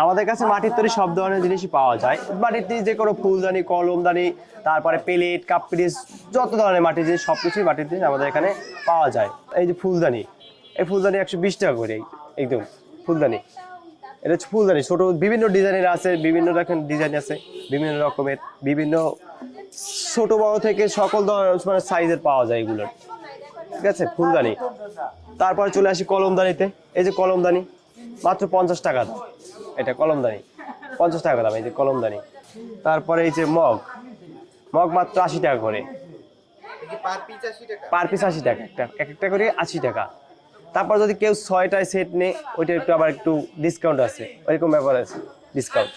আমাদের কাছে মাটির তৈরি সব ধরনের জিনিসই পাওয়া যায়। মাটির তৈরি যে কোনো ফুলদানি, কলমদানি, তারপরে প্লেট, কাপ পিরিস যত ধরনের মাটির জিনিস, সব কিছুই মাটির জিনিস আমাদের এখানে পাওয়া যায়। এই যে ফুলদানি, এই ফুলদানি একশো বিশ টাকা করে, একদম ফুলদানি। এটা হচ্ছে ফুলদানি, ছোট, বিভিন্ন ডিজাইনের আছে, বিভিন্ন রকম ডিজাইন আছে, বিভিন্ন রকমের, বিভিন্ন ছোট বড় থেকে সকল ধরনের মানে সাইজের পাওয়া যায় এগুলোর। ঠিক আছে? ফুলদানি। তারপরে চলে আসি কলমদানিতে। এই যে কলমদানি, মাত্র পঞ্চাশ টাকা। এটা কলমদানি। পঞ্চাশ টাকা দাম এই যে কলমদানি। তারপরে এই যে মগ। মগ মাত্র আশি টাকা করে। পার পিস আশি টাকা। একটা এক একটা করে আশি টাকা। তারপর যদি কেউ ছয়টায় সেট নেয় ওইটা একটু আবার একটু ডিসকাউন্ট আছে। ওইরকম ব্যাপার আছে ডিসকাউন্ট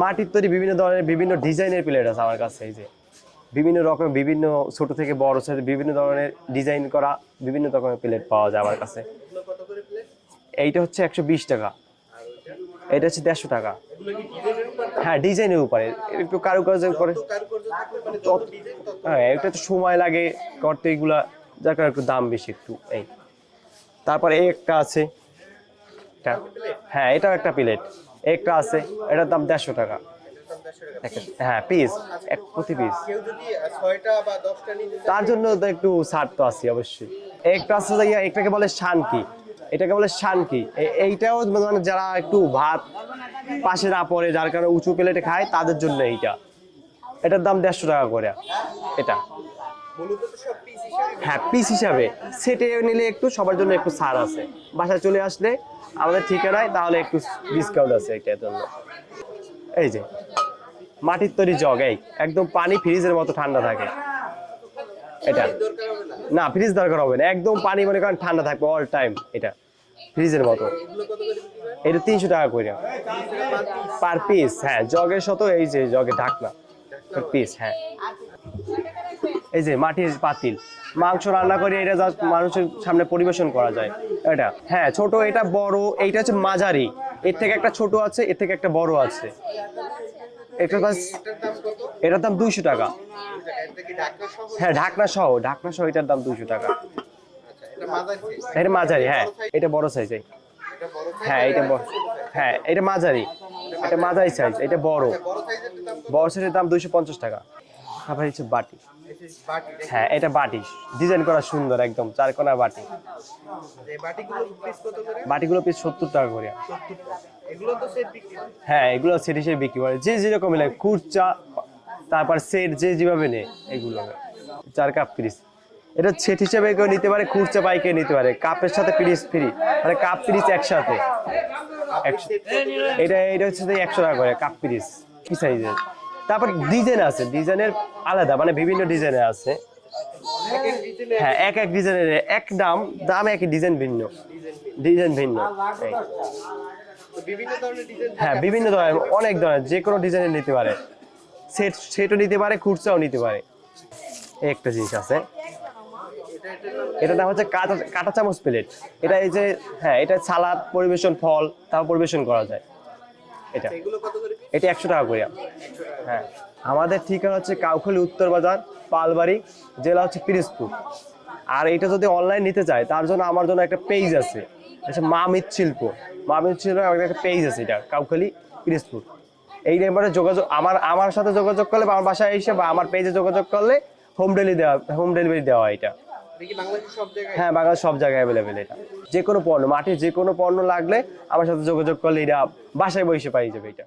মাটির তৈরি বিভিন্ন ধরনের বিভিন্ন ডিজাইনের প্লেট আছে আমার কাছে এই যে। বিভিন্ন রকম বিভিন্ন ছোট থেকে বড় সাইজ বিভিন্ন ধরনের ডিজাইন করা বিভিন্ন রকমের প্লেট পাওয়া যায় আমার কাছে। এইটা হচ্ছে একশো বিশ টাকা। এটা হচ্ছে দেড়শো টাকা। হ্যাঁ ডিজাইনের উপরে। একটু কারুকার্যের করে। হ্যাঁ এটা তো সময় লাগে করতে এগুলা, যার কারণে একটু দাম বেশি একটু, এই। তারপরে এই একটা আছে। হ্যাঁ এটাও একটা প্লেট। একটা আছে, এটার দাম দেড়শো টাকা। হ্যাঁ পিস, এক প্রতি পিস। তার জন্য একটু ছাড় তো আছে অবশ্যই। একটা আছে একটাকে বলে শানকি। এটাকে বলে শানকি। এইটাও মানে যারা একটু ভাত পাশে না পড়ে, যার কারণে উঁচু প্লেটে খায়, তাদের জন্য এইটা। এটার দাম দেড়শো টাকা করে, এটা। হ্যাঁ পিস হিসাবে। সেটে নিলে একটু সবার জন্য একটু ছাড় আছে। বাসায় চলে আসলে আমাদের ঠিকানায়, তাহলে একটু ডিসকাউন্ট আছে এটার জন্য। এই যে, মাটির তৈরি জগ, এই, একদম পানি ফ্রিজের মতো ঠান্ডা থাকে। এটা। না। ফ্রিজ দরকার হবে না। একদম পানি মনে করেন ঠান্ডা থাকবে অল টাইম এটা। ফ্রিজের মতো। এটা তিনশো টাকা করে। পার পিস হ্যাঁ জগের শত এই যে জগে ঢাকনা। পিস হ্যাঁ। এই যে মাটির পাতিল। মাংস রান্না করে এটা জাস্ট মানুষের সামনে পরিবেশন করা যায়। এটা হ্যাঁ ছোট এটা বড় এইটা হচ্ছে মাঝারি। এর থেকে একটা ছোট আছে এর থেকে একটা বড় আছে। এটা বাস এটার দাম দুইশো টাকা। হ্যাঁ ঢাকনা সহ ঢাকনা সহ এটার দাম দুইশো টাকা। এটা মাঝারি হ্যাঁ এটা বড় সাইজ হ্যাঁ এটা বড় হ্যাঁ এটা মাঝারি। এটা মাঝারি সাইজ এটা বড়। বড় সাইজের দাম দুইশো পঞ্চাশ টাকা। তারপর হচ্ছে বাটি। হ্যাঁ এটা বাটি। ডিজাইন করা সুন্দর একদম চার কোনা বাটি। বাটিগুলো পিস সত্তর টাকা করে। 70 টাকা এগুলো তো সেট বিক্রি হয়। এগুলো সেট হিসেবে বিক্রি করে যে যেরকম এলে কুরচা তারপর সেট যে যেভাবে নেয়, এগুলো চার কাপ পিস এটা সেট হিসেবে কেউ নিতে পারে, খুরচা পাইকে নিতে পারে। কাপের সাথে পিরিস ফ্রি মানে কাপ পিরিস একসাথে। এটা এটা হচ্ছে একশো টাকা করে কাপ পিরিস কি সাইজের তারপর ডিজাইন আছে। ডিজাইনের আলাদা মানে বিভিন্ন ডিজাইনের আছে। হ্যাঁ এক এক ডিজাইনের এক দাম দাম এক ডিজাইন ভিন্ন। ডিজাইন ভিন্ন। হ্যাঁ বিভিন্ন ধরনের অনেক ধরনের যে কোনো ডিজাইনের নিতে পারে। সেট সেটও নিতে পারে খুচরাও নিতে পারে। একটা জিনিস আছে। এটা এটার নাম হচ্ছে কাঁটা কাঁটা চামচ প্লেট। এটা এই যে হ্যাঁ এটা সালাদ পরিবেশন ফল তাও পরিবেশন করা যায়। এটা। piece? এটা একশো টাকা করে। হ্যাঁ আমাদের ঠিকানা হচ্ছে কাউখালী উত্তর বাজার পালবাড়ি জেলা হচ্ছে পিরিজপুর। আর এটা যদি অনলাইন নিতে চায় তার জন্য আমার জন্য একটা পেজ আছে। আচ্ছা মামিত শিল্প। মামিত শিল্প আমাদের একটা পেজ আছে এটা কাউখালী পিরিজপুর। এই নাম্বারে যোগাযোগ আমার আমার সাথে যোগাযোগ করলে বা আমার বাসায় এসে বা আমার পেজে যোগাযোগ করলে হোম ডেলিভারি দেওয়া হোম ডেলিভারি দেওয়া হয় এটা। হ্যাঁ বাংলাদেশ সব জায়গায় অ্যাভেলেবেল এটা। যে কোনো পণ্য মাঠে যে কোনো পণ্য লাগলে আমার সাথে যোগাযোগ করলে এটা বাসায় বসে পাই যাবে এটা।